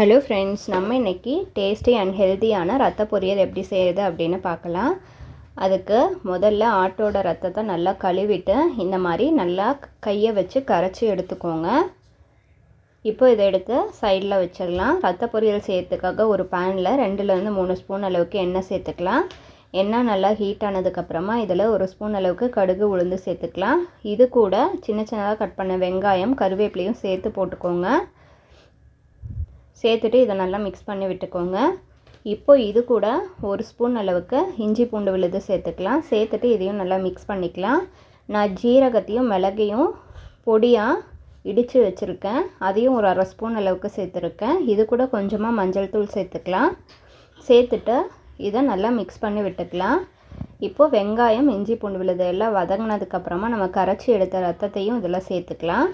Hello friends நம்ம இன்றைக்கி tasty and ஹெல்த்தியான ரத்த பொரியல் எப்படி செய்கிறது அப்படின்னு பார்க்கலாம். அதுக்கு முதல்ல ஆட்டோட ரத்தத்தை நல்லா கழுவிட்டு இந்த மாதிரி நல்லா கையை வச்சு கரைச்சி எடுத்துக்கோங்க. இப்போ இதை எடுத்து சைடில் வச்சிடலாம். ரத்த பொரியல் செய்கிறதுக்காக ஒரு பேனில் ரெண்டுலேருந்து மூணு ஸ்பூன் அளவுக்கு எண்ணெய் சேர்த்துக்கலாம். எண்ணெய் நல்லா ஹீட் ஆனதுக்கப்புறமா இதில் ஒரு ஸ்பூன் அளவுக்கு கடுகு உளுந்து சேர்த்துக்கலாம். இது கூட சின்ன சின்னதாக கட் பண்ண வெங்காயம் கருவேப்பிலையும் சேர்த்து போட்டுக்கோங்க. சேர்த்துட்டு இதை நல்லா மிக்ஸ் பண்ணி விட்டுக்கோங்க. இப்போ இது கூட ஒரு ஸ்பூன் அளவுக்கு இஞ்சி பூண்டு விழுது சேர்த்துக்கலாம். சேர்த்துட்டு இதையும் நல்லா மிக்ஸ் பண்ணிக்கலாம். நான் ஜீரகத்தையும் மிளகையும் பொடியாக இடித்து வச்சுருக்கேன். அதையும் ஒரு அரை ஸ்பூன் அளவுக்கு சேர்த்துருக்கேன். இது கூட கொஞ்சமாக மஞ்சள் தூள் சேர்த்துக்கலாம். சேர்த்துட்டு இதை நல்லா மிக்ஸ் பண்ணி விட்டுக்கலாம். இப்போது வெங்காயம் இஞ்சி பூண்டு விழுது எல்லாம் வதங்கினதுக்கப்புறமா நம்ம கரைச்சி எடுத்த ரத்தத்தையும் இதில் சேர்த்துக்கலாம்.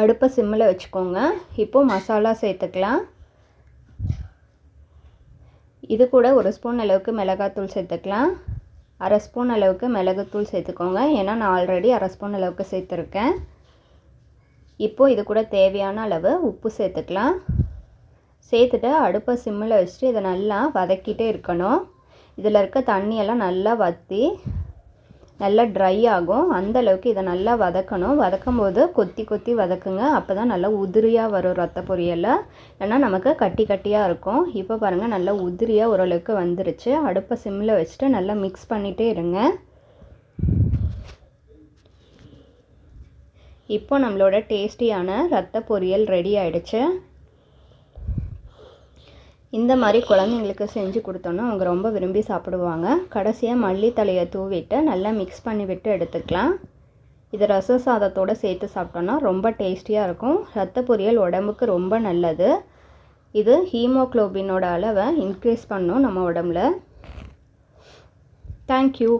அடுப்பை சிம்மில் வச்சுக்கோங்க. இப்போது மசாலா சேர்த்துக்கலாம். இது கூட ஒரு ஸ்பூன் அளவுக்கு மிளகாத்தூள் சேர்த்துக்கலாம். அரை ஸ்பூன் அளவுக்கு மிளகுத்தூள் சேர்த்துக்கோங்க. ஏன்னா நான் ஆல்ரெடி அரை ஸ்பூன் அளவுக்கு சேர்த்துருக்கேன். இப்போது இது கூட தேவையான அளவு உப்பு சேர்த்துக்கலாம். சேர்த்துட்டு அடுப்பை சிம்மில் வச்சுட்டு இதை நல்லா வதக்கிட்டே இருக்கணும். இதில் இருக்க தண்ணியெல்லாம் நல்லா வற்றி நல்லா ட்ரை ஆகும். அந்த அளவுக்கு இதை நல்லா வதக்கணும். வதக்கும் போது கொத்தி கொத்தி வதக்குங்க. அப்போ தான் நல்லா உதிரியாக வரும் ரத்த பொரியல் ஏன்னா நமக்கு கட்டி கட்டியாக இருக்கும். இப்போ பாருங்கள் நல்லா உதிரியாக ஓரளவுக்கு வந்துருச்சு. அடுப்பை சிம்மில் வச்சுட்டு நல்லா மிக்ஸ் பண்ணிகிட்டே இருங்க. இப்போ நம்மளோட டேஸ்டியான ரத்த பொரியல் ரெடி ஆயிடுச்சு. இந்த மாதிரி குழந்தைங்களுக்கு செஞ்சு கொடுத்தோன்னா அவங்க ரொம்ப விரும்பி சாப்பிடுவாங்க. கடைசியாக மல்லித்தலையை தூவிட்டு நல்லா மிக்ஸ் பண்ணி விட்டு எடுத்துக்கலாம். இது ரச சாதத்தோடு சேர்த்து சாப்பிட்டோன்னா ரொம்ப டேஸ்டியாக இருக்கும். ரத்த பொரியல் உடம்புக்கு ரொம்ப நல்லது. இது ஹீமோக்ளோபினோட அளவை இன்க்ரீஸ் பண்ணும் நம்ம உடம்புல. தேங்க்யூ